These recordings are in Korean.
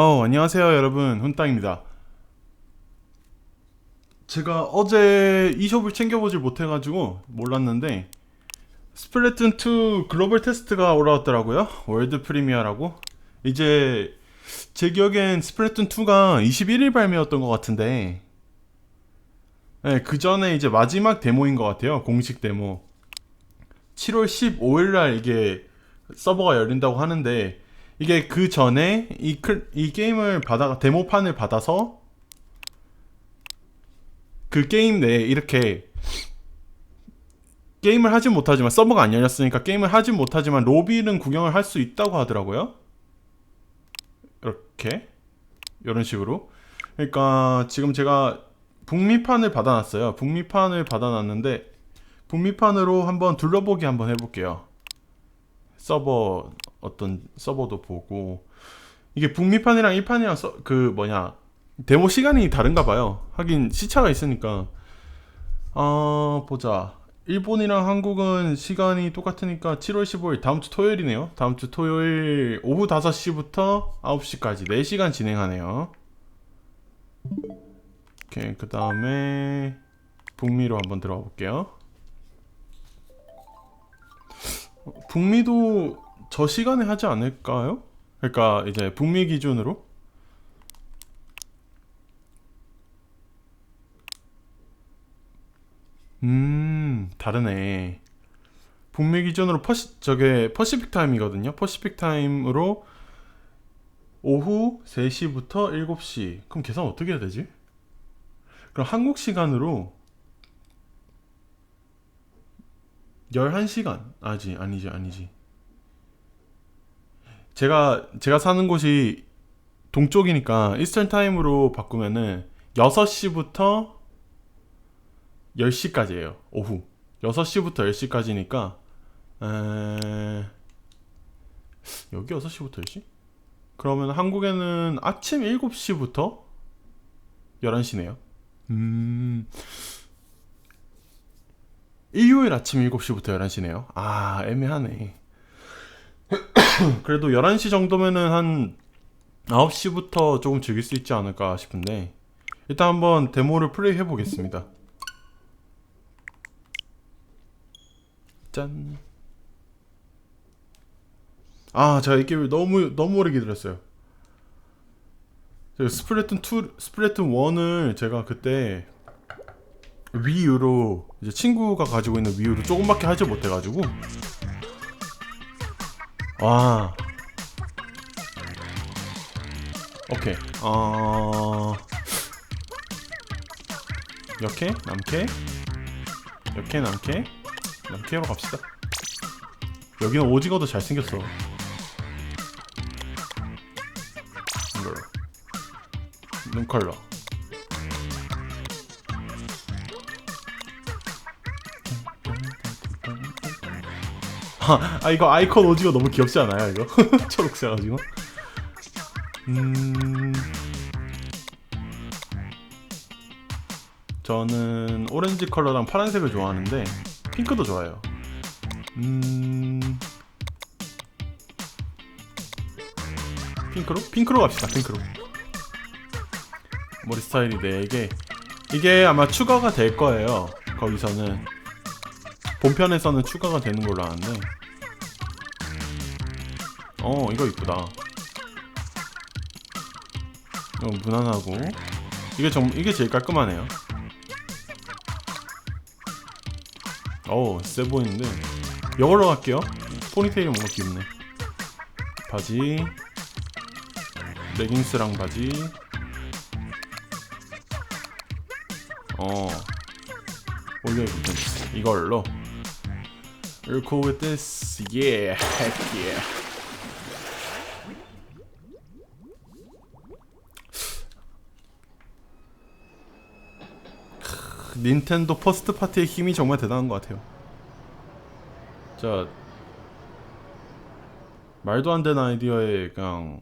어, 안녕하세요 여러분. 훈땅입니다. 제가 어제 e숍을 챙겨보질 못해가지고 몰랐는데 스플래툰2 글로벌 테스트가 올라왔더라고요. 월드 프리미어라고. 이제 제 기억엔 스플래툰2가 21일 발매였던 것 같은데 네, 그 전에 이제 마지막 데모인 것 같아요. 공식 데모. 7월 15일 날 이게 서버가 열린다고 하는데 이게 그 전에 이, 클, 이 게임을 받아 데모판을 받아서 그 게임 내에 이렇게 게임을 하진 못하지만 서버가 안 열렸으니까 게임을 하진 못하지만 로비는 구경을 할 수 있다고 하더라고요. 이렇게 이런 식으로. 그러니까 지금 제가 북미판을 받아놨어요. 북미판을 받아놨는데 북미판으로 한번 둘러보기 한번 해볼게요. 서버 어떤 서버도 보고 이게 북미판이랑 일판이랑 서, 그 뭐냐 데모 시간이 다른가 봐요. 하긴 시차가 있으니까 어 보자. 일본이랑 한국은 시간이 똑같으니까 7월 15일 다음 주 토요일이네요. 다음 주 토요일 오후 5시부터 9시까지 4시간 진행하네요. 오케이. 그 다음에 북미로 한번 들어가 볼게요. 북미도 저 시간에 하지 않을까요? 그러니까 이제 북미 기준으로? 음 다르네. 북미 기준으로 퍼시 저게 퍼시픽 타임이거든요. 퍼시픽 타임으로 오후 3시부터 7시. 그럼 계산 어떻게 해야 되지? 그럼 한국 시간으로 11시간. 아지 아니지 아니지 제가 제가 사는 곳이 동쪽이니까 이스턴 타임으로 바꾸면은 6시부터 10시까지예요. 오후. 6시부터 10시까지니까 에... 여기 6시부터 10시? 그러면 한국에는 아침 7시부터 11시네요. 음. 일요일 아침 7시부터 11시네요. 아, 애매하네. 그래도 11시 정도면은 한 9시부터 조금 즐길 수 있지 않을까 싶은데 일단 한번 데모를 플레이 해보겠습니다 짠. 아, 제가 이 게임을 너무 너무 오래 기다렸어요. 제가 스플래툰 2, 스플래툰 1을 제가 그때 위유로 이제 친구가 가지고 있는 위유로 조금밖에 하지 못해가지고 와. 오케이. 어. 역해? 남캐? 역해? 남캐? 남캐로 갑시다. 여기는 오징어도 잘생겼어. 이걸로. 눈 컬러. 아 이거 아이콘 오징어 너무 귀엽지 않아요 이거? 초록색 가지고? 음. 저는 오렌지 컬러랑 파란색을 좋아하는데 핑크도 좋아요. 음. 핑크로? 핑크로 갑시다 핑크로. 머리 스타일이 4개. 이게 아마 추가가 될 거예요 거기서는. 본편에서는 추가가 되는 걸로 아는데 어 이거 이쁘다. 이거 무난하고. 이게 정 이게 제일 깔끔하네요. 어우 세 보이는데. 이걸로 갈게요. 포니테일이 뭔가 귀엽네. 바지. 레깅스랑 바지. 어. 올려 입으면 이걸로. You're cool with this? Yeah, heck yeah. 닌텐도 퍼스트 파티의 힘이 정말 대단한 것 같아요. 자, 말도 안 되는 아이디어에 그냥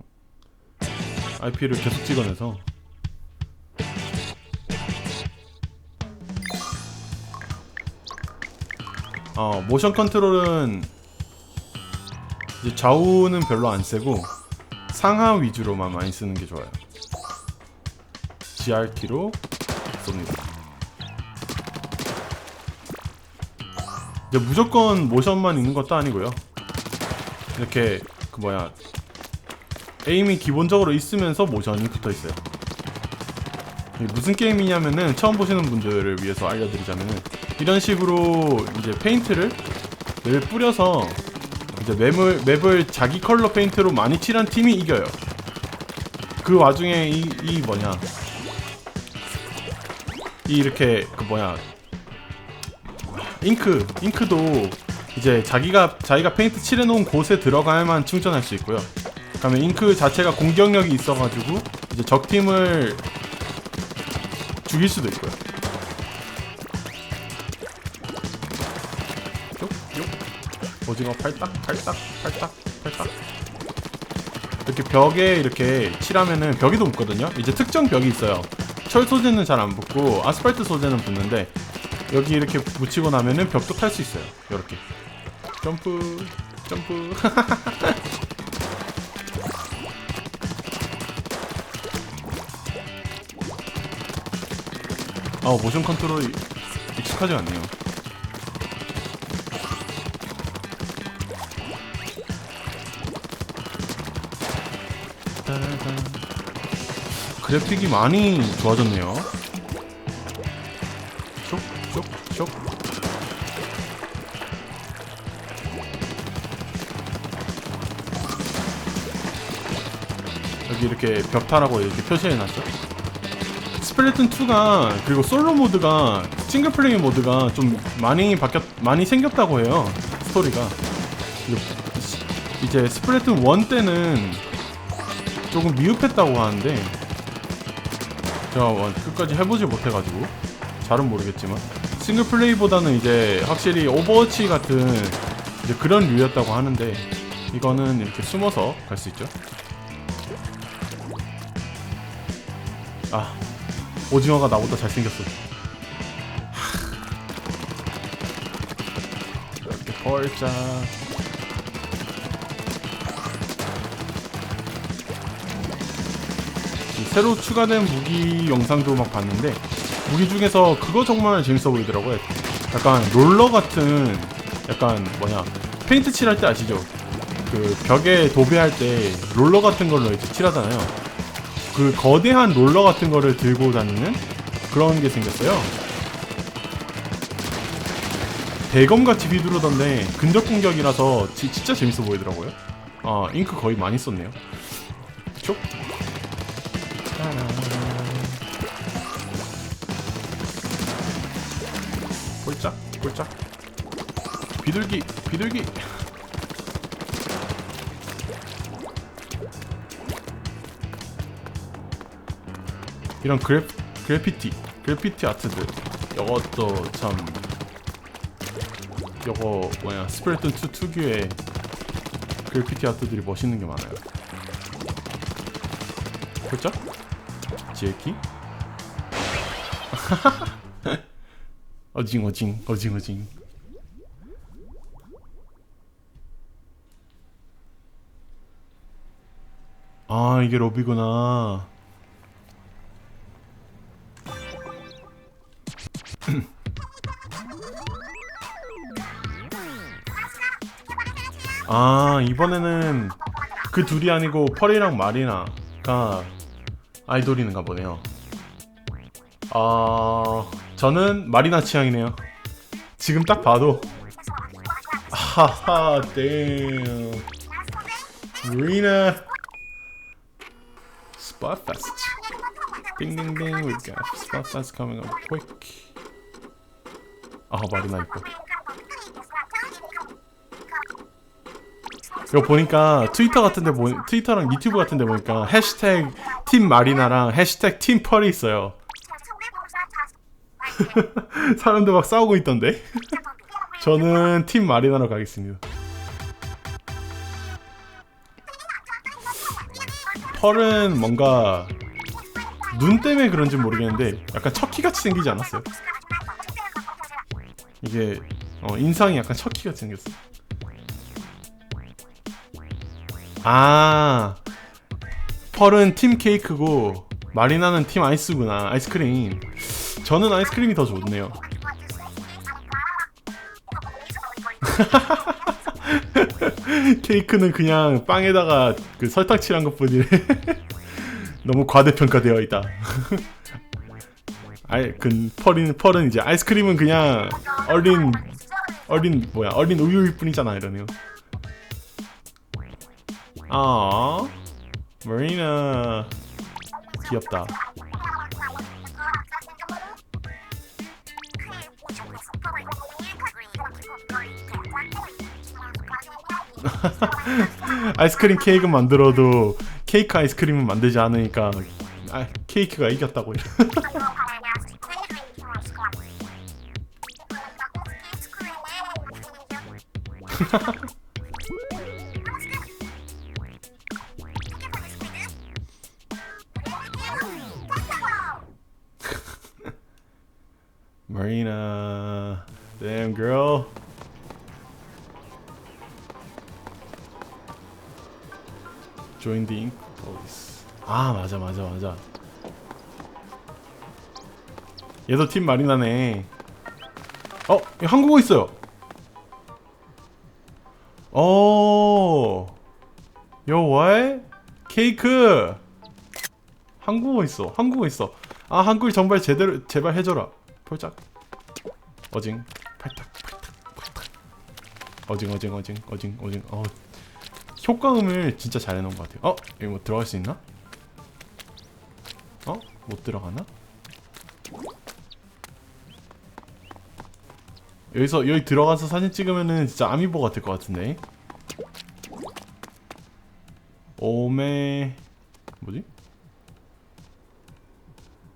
IP를 계속 찍어내서 어, 모션 컨트롤은 이제 좌우는 별로 안 세고 상하 위주로만 많이 쓰는 게 좋아요. GRT로 쏩니다. 이제 무조건 모션만 있는 것도 아니고요. 이렇게 그 뭐야 에임이 기본적으로 있으면서 모션이 붙어 있어요. 이게 무슨 게임이냐면은 처음 보시는 분들을 위해서 알려드리자면은 이런 식으로 이제 페인트를 늘 뿌려서 이제 맵을 맵을 자기 컬러 페인트로 많이 칠한 팀이 이겨요. 그 와중에 이, 이 뭐냐 이 이렇게 그 뭐냐 잉크 잉크도 이제 자기가 자기가 페인트 칠해놓은 곳에 들어가야만 충전할 수 있고요. 그러면 잉크 자체가 공격력이 있어가지고 이제 적 팀을 죽일 수도 있고요. 쭉, 쭉. 오징어 팔딱, 팔딱, 팔딱, 팔딱. 이렇게 벽에 이렇게 칠하면은 벽에도 붙거든요. 이제 특정 벽이 있어요. 철 소재는 잘 안 붙고 아스팔트 소재는 붙는데 여기 이렇게 붙이고 나면은 벽도 탈 수 있어요. 이렇게 점프, 점프. 아 모션 컨트롤이 익숙하지 않네요. 그래픽이 많이 좋아졌네요. 이렇게 벽타라고 이렇게 표시해놨죠. 스플래툰 2가 그리고 솔로 모드가 싱글 플레이 모드가 좀 많이 바뀌었 많이 생겼다고 해요 스토리가. 이제 스플래툰 1 때는 조금 미흡했다고 하는데 제가 와- 끝까지 해보지 못해가지고. 잘은 모르겠지만. 싱글 플레이보다는 이제 확실히 오버워치 같은 이제 그런 류였다고 하는데 이거는 이렇게 숨어서 갈 수 있죠 오징어가 나보다 잘생겼어. 이렇게. 이 새로 추가된 무기 영상도 막 봤는데 무기 중에서 그거 정말 재밌어 보이더라고요. 약간 롤러 같은 약간 뭐냐 페인트 칠할 때 아시죠? 그 벽에 도배할 때 롤러 같은 걸로 이제 칠하잖아요. 그 거대한 롤러 같은 거를 들고 다니는 그런 게 생겼어요. 대검같이 휘두르던데 근접 공격이라서 지- 진짜 재밌어 보이더라고요. 아 잉크 거의 많이 썼네요. 촉. 따란. 꼴짝 꼴짝. 비둘기 비둘기. 이런 그래, 그래피티 그래피티 아트들. 이것도 참 이거 뭐야 스플래툰 2 특유의 그래피티 아트들이 멋있는 게 많아요. 그렇죠? 제키? 어징 어징 어징 어징. 아 이게 로비구나 아 이번에는 그 둘이 아니고 펄이랑 마리나가 아이돌이는가 보네요. 아 저는 마리나 취향이네요. 지금 딱 봐도. 하하 땡 마리나 Spot Fest Ding ding ding. We got Spot Fest coming up quick. 아 마리나 이뻐 이거 보니까 트위터 같은데 보 트위터랑 유튜브 같은데 보니까 해시태그 팀 마리나랑 해시태그 팀 펄이 있어요. 사람들 막 싸우고 있던데. 저는 팀 마리나로 가겠습니다. 펄은 뭔가 눈 때문에 그런지 모르겠는데 약간 척키 같이 생기지 않았어요? 이게 어, 인상이 약간 척키 같이 생겼어. 아. 펄은 팀 케이크고 마리나는 팀 아이스구나 아이스크림. 저는 아이스크림이 더 좋네요. 케이크는 그냥 빵에다가 그 설탕 칠한 것뿐이래. 너무 과대평가되어 있다. 아이 그 펄은 펄은 이제 아이스크림은 그냥 얼린 얼린 뭐야 얼린 우유일 뿐이잖아 이러네요 아 마리나. 귀엽다. 아이스크림 케이크 만들어도 케이크 아이스크림은 만들지 않으니까 아, 케이크가 이겼다고 Marina damn girl join the ink police 아 맞아 맞아 맞아 얘도 팀 마리나네 어 한국어 있어요 오 요, what? 케이크! 한국어 있어, 한국어 있어. 아, 한글 정말 제대로, 제발 해줘라. 폴짝. 어징, 팔탁, 팔탁, 팔탁. 어징, 어징, 어징, 어징, 어징. 어, 효과음을 진짜 잘 해놓은 것 같아요. 어? 여기 뭐 들어갈 수 있나? 어? 못 들어가나? 여기서, 여기 들어가서 사진 찍으면은 진짜 아미보가 될것 같은데. 오메 뭐지?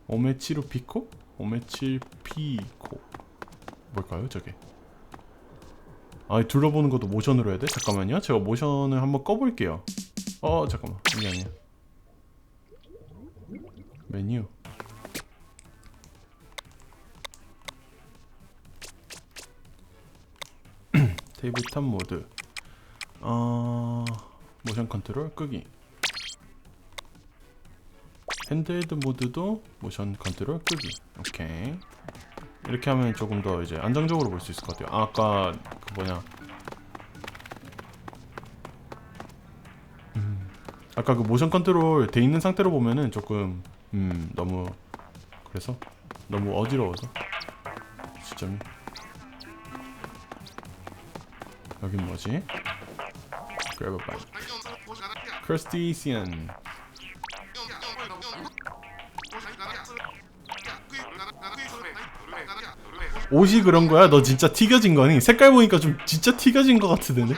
오메치루 피코? 오메치 피코. 뭘까요 저게? 아 둘러보는 것도 모션으로 해야 돼? 잠깐만요. 제가 모션을 한번 꺼볼게요. 어 잠깐만. 이게 아니야. 메뉴. 테이블탑 모드. 어... 모션 컨트롤 끄기 핸드헬드 모드도 모션 컨트롤 끄기 오케이 이렇게 하면 조금 더 이제 안정적으로 볼 수 있을 것 같아요 아, 아까 그 뭐냐 음, 아까 그 모션 컨트롤 돼 있는 상태로 보면은 조금 음 너무 그래서 너무 어지러워서 시점이 여긴 뭐지? Bite. 크리스티시안. 옷이 그런 거야? 너 진짜 튀겨진 거니? 색깔 보니까 좀 진짜 튀겨진 거 같은데.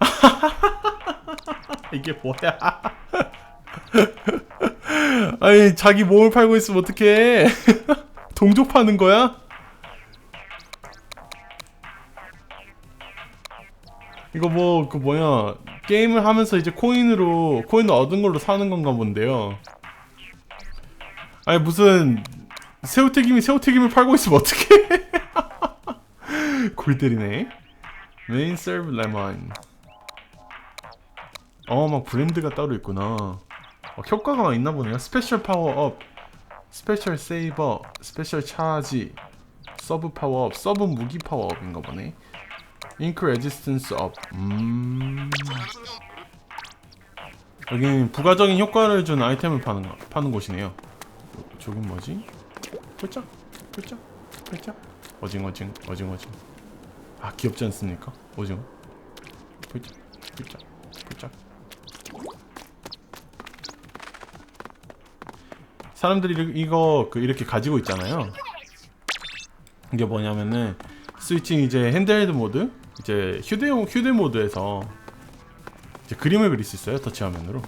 이게 뭐야? 아니 자기 몸을 팔고 있으면 어떡해? 동족 파는 거야? 이거 뭐 그 뭐야 게임을 하면서 이제 코인으로 코인을 얻은 걸로 사는 건가 본데요. 아니 무슨 새우튀김이 새우튀김을 팔고 있으면 어떡해? 골 때리네. 메인 서브 레몬. 어 막 브랜드가 따로 있구나. 어, 효과가 있나 보네요. 스페셜 파워업, 스페셜 세이버, 스페셜 차지, 서브 파워업, 서브 무기 파워업인가 보네. 잉크 레지스턴스 업. 음. 여기는 부가적인 효과를 준 아이템을 파는 거, 파는 곳이네요. 저긴 뭐지? 폴짝, 폴짝, 폴짝. 어징, 어징, 어징, 어징. 아 귀엽지 않습니까? 오징어. 폴짝, 폴짝, 폴짝. 사람들이 이거 그 이렇게 가지고 있잖아요. 이게 뭐냐면은 스위칭 이제 핸드헬드 모드 이제 휴대용 휴대 모드에서 이제 그림을 그릴 수 있어요 터치 화면으로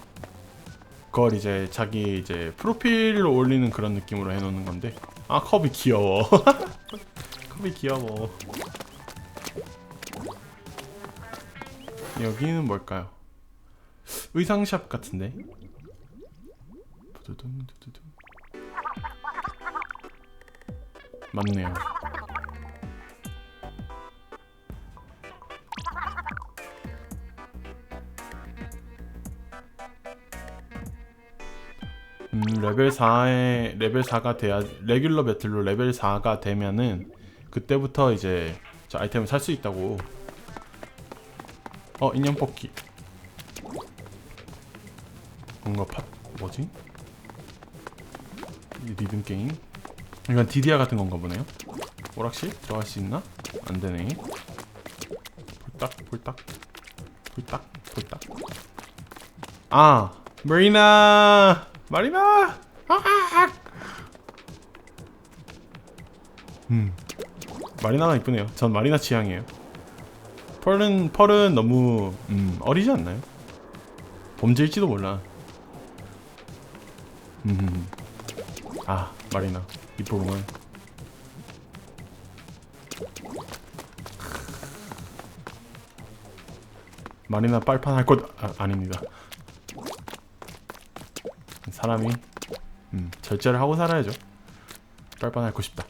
그걸 이제 자기 이제 프로필로 올리는 그런 느낌으로 해놓는 건데 아 컵이 귀여워. 컵이 귀여워. 여기는 뭘까요? 의상샵 같은데? 맞네요 음, 레벨 4에 레벨 4가 돼야 레귤러 배틀로 레벨 4가 되면은 그때부터 이제 저 아이템을 살 수 있다고. 어 인형 뽑기. 뭔가 팝 뭐지? 이 리듬 게임? 이건 디디아 같은 건가 보네요. 오락실 들어갈 수 있나? 안 되네. 폴딱 폴딱 폴딱 폴딱. 아 마리나 마리나. 아! 음 마리나가 이쁘네요. 전 마리나 취향이에요. 펄은 펄은 너무 음, 어리지 않나요? 범죄일지도 몰라. 음. 아 마리나 이쁘구만. 마리나 빨판 할 것 아, 아닙니다. 사람이 음, 절제를 하고 살아야죠. 빨판 앓고 싶다.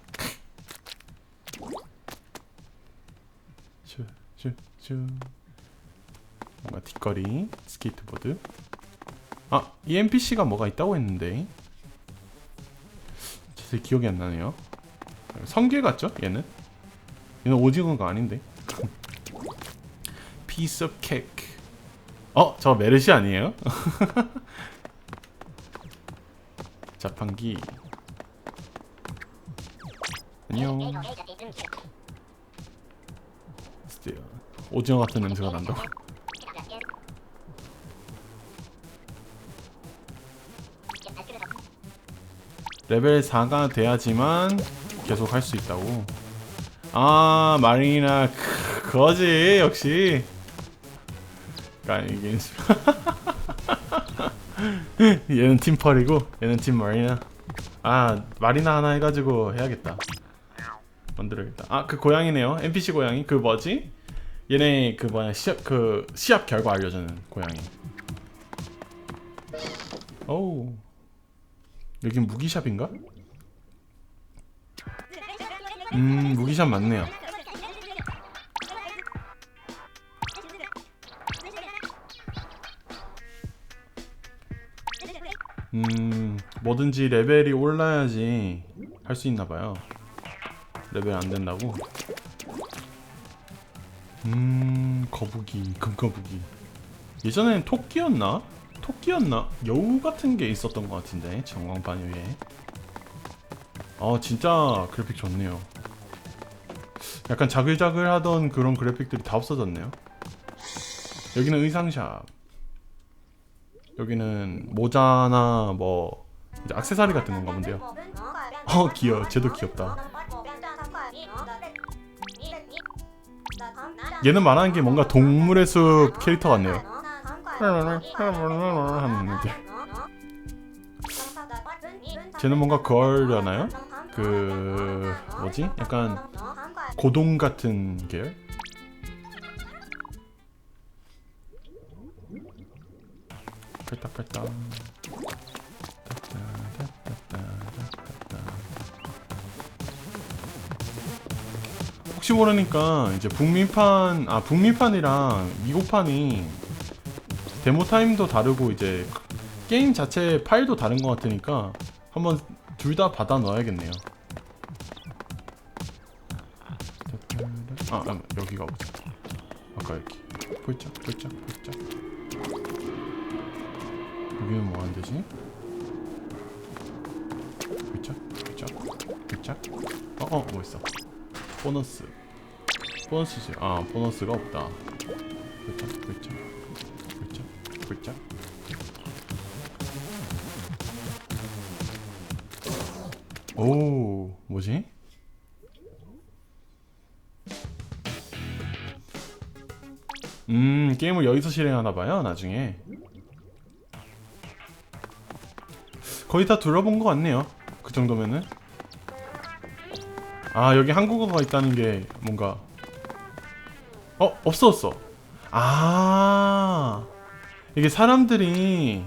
슈슈슈 뭔가 뒷거리 스케이트보드. 아, 이 NPC가 뭐가 있다고 했는데 제 기억이 안 나네요. 성게 같죠? 얘는? 얘는 오징어가 아닌데. piece of cake. 어, 저 메르시 아니에요? 자판기. 안녕. 스티어. 오징어 같은 냄새가 난다고. 레벨 4가 돼야지만 계속 할 수 있다고. 아, 마리나 크, 그거지 역시. 그러니까 이게 얘는 팀 펄이고 얘는 팀 마리나. 아, 마리나 하나 해가지고 해야겠다. 만들어야겠다. 아, 그 고양이네요. NPC 고양이. 그 뭐지? 얘네 그 뭐냐 시합 그 시합 결과 알려주는 고양이. 오우. 여긴 무기샵인가? 음, 무기샵 맞네요. 음, 뭐든지 레벨이 올라야지 할 수 있나 봐요. 레벨 안 된다고. 음, 거북이, 금거북이. 예전엔 토끼였나? 토끼였나? 여우 같은 게 있었던 것 같은데 전광판 위에. 아 진짜 그래픽 좋네요. 약간 자글자글하던 그런 그래픽들이 다 없어졌네요. 여기는 의상샵. 여기는 모자나 뭐 이제 액세서리 같은 건가 본데요. 어 귀여워. 쟤도 귀엽다. 얘는 말하는 게 뭔가 동물의 숲 캐릭터 같네요. 하는 애들. 쟤는 뭔가 그러려나요? 그 뭐지? 약간 고동 같은 계열? 팔딱팔딱 혹시 모르니까 이제 북미판 아 북미판이랑 미국판이 데모 타임도 다르고 이제 게임 자체 파일도 다른 것 같으니까 한번 둘 다 받아 넣어야겠네요. 아, 아 여기가 보자. 아까 여기. 폴짝, 폴짝, 폴짝. 여기는 뭐 하는 데지? 폴짝, 폴짝, 폴짝. 어, 어, 뭐 있어? 보너스. 보너스지. 아, 보너스가 없다. 폴짝, 폴짝, 폴짝, 폴짝. 오, 뭐지? 음, 게임을 여기서 실행하나 봐요, 나중에. 거의 다 둘러본 것 같네요. 그 정도면은. 아, 여기 한국어가 있다는 게 뭔가. 어, 없어졌어. 아, 이게 사람들이.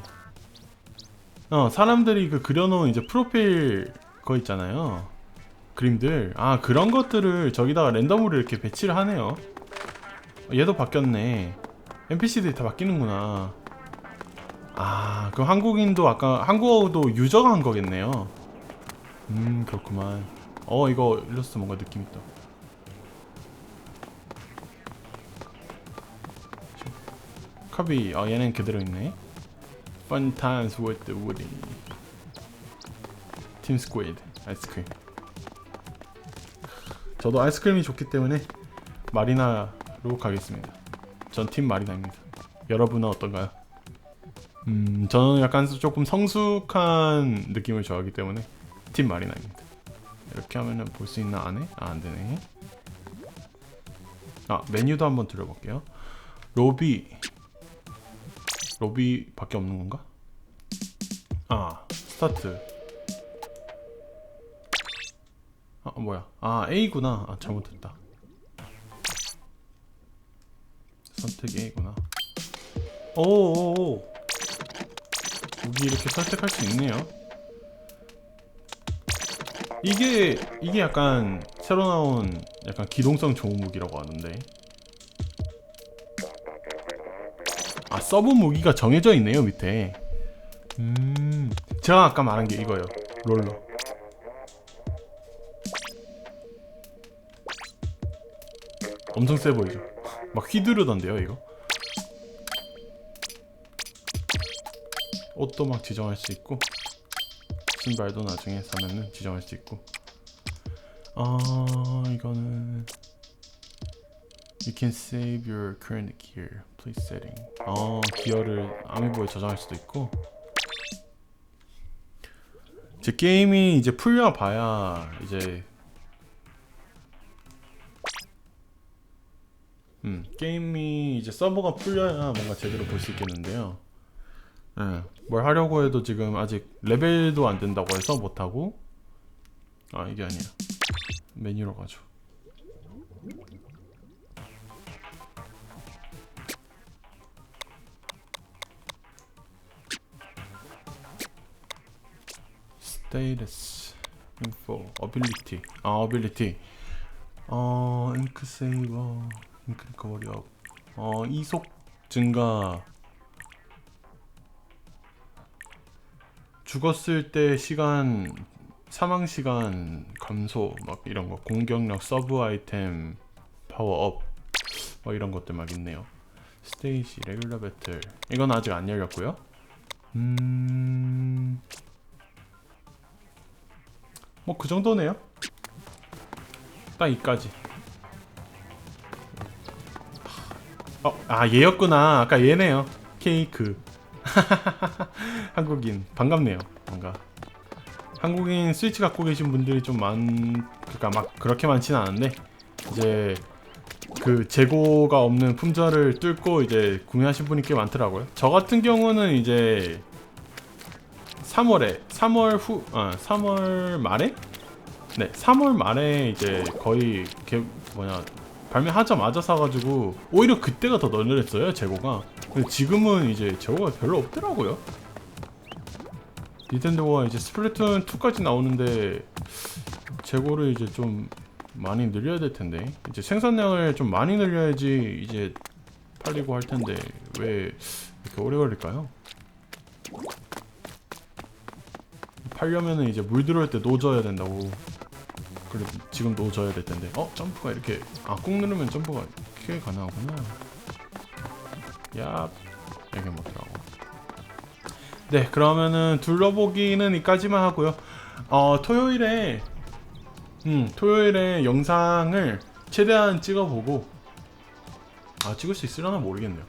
어, 사람들이 그 그려놓은 이제 프로필 거 있잖아요. 그림들. 아, 그런 것들을 저기다가 랜덤으로 이렇게 배치를 하네요. 얘도 바뀌었네. NPC들이 다 바뀌는구나. 아 그럼 한국인도 아까 한국어도 유저가 한 거겠네요. 음 그렇구만. 어 이거 일러스트 뭔가 느낌 있다. 카비 아 얘는 그대로 있네. Fun times with the Woody. 팀 스퀴드 아이스크림. 저도 아이스크림이 좋기 때문에 마리나로 가겠습니다. 전 팀 마리나입니다. 여러분은 어떤가요? 음 저는 약간 조금 성숙한 느낌을 좋아하기 때문에 팀 마리나입니다. 이렇게 하면은 볼 수 있나? 안에? 아 안 되네. 아 메뉴도 한번 들어볼게요. 로비. 로비밖에 없는 건가? 아 스타트. 아 뭐야? 아 A구나. 아 잘못했다. 선택 A구나. 오오오 여기 이렇게 선택할 수 있네요. 이게 이게 약간 새로 나온 약간 기동성 좋은 무기라고 하는데. 아 서브 무기가 정해져 있네요 밑에. 음 제가 아까 말한 게 이거요 롤러. 엄청 세 보이죠? 막 휘두르던데요 이거 옷도 막 지정할 수 있고 신발도 나중에 사면은 지정할 수 있고 아 이거는 You can save your current gear. Please setting. 아 기어를 아미보에 저장할 수도 있고. 이제 게임이 이제 풀려 봐야 이제 음 게임이 이제 서버가 풀려야 뭔가 제대로 볼 수 있겠는데요. 예, 뭘 하려고 해도 지금 아직 레벨도 안 된다고 해서 못 하고. 아 이게 아니야. 메뉴로 가죠. status info ability. 아 ability. 어 잉크 세이버 잉크 리커버리 업어 이속 증가 죽었을 때 시간 사망 시간 감소 막 이런 거 공격력 서브 아이템 파워업 뭐 이런 것들 막 있네요 스테이지 레귤러 배틀 이건 아직 안 열렸고요 음... 뭐 그 정도네요. 딱 이까지. 어, 아 얘였구나. 아까 얘네요. 케이크. 한국인 반갑네요. 뭔가 한국인 스위치 갖고 계신 분들이 좀 많, 그러니까 막 그렇게 많지는 않은데 이제 그 재고가 없는 품절을 뚫고 이제 구매하신 분이 꽤 많더라고요. 저 같은 경우는 이제 3월에 3월 후, 아 3월 말에? 네, 3월 말에 이제 거의 개, 뭐냐 발매하자마자 사가지고 오히려 그때가 더 널널했어요 재고가. 근데 지금은 이제 재고가 별로 없더라고요. 닌텐도가 이제 스플래툰 2까지 나오는데 재고를 이제 좀 많이 늘려야 될 텐데 이제 생산량을 좀 많이 늘려야지 이제 팔리고 할 텐데 왜 이렇게 오래 걸릴까요? 팔려면은 이제 물 들어올 때 노져야 된다고. 그래 지금 노져야 될 텐데. 어 점프가 이렇게 아꾹 누르면 점프가 꽤 가능하구나. 야 이게 뭐더라고. 네 그러면은 둘러보기는 이까지만 하고요. 어 토요일에 음 토요일에 영상을 최대한 찍어보고 아 찍을 수 있으려나 모르겠네요.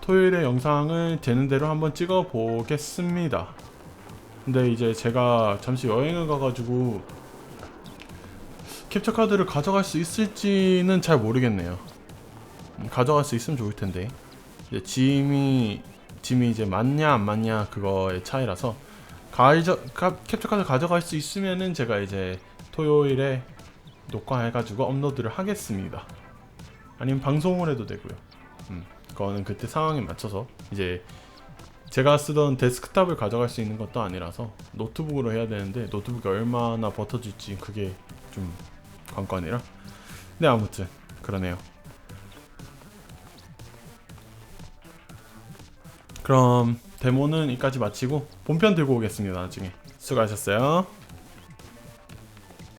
토요일에 영상을 되는 대로 한번 찍어 보겠습니다. 근데 이제 제가 잠시 여행을 가가지고 캡처 카드를 가져갈 수 있을지는 잘 모르겠네요. 음, 가져갈 수 있으면 좋을 텐데 이제 짐이 짐이 이제 맞냐 안 맞냐 그거의 차이라서 가이저, 가, 캡처 카드 가져갈 수 있으면은 제가 이제 토요일에 녹화해가지고 업로드를 하겠습니다. 아니면 방송을 해도 되고요. 음, 그거는 그때 상황에 맞춰서 이제 제가 쓰던 데스크탑을 가져갈 수 있는 것도 아니라서 노트북으로 해야 되는데 노트북이 얼마나 버텨줄지 그게 좀 관건이라 네 아무튼 그러네요 그럼 데모는 여기까지 마치고 본편 들고 오겠습니다 나중에. 수고하셨어요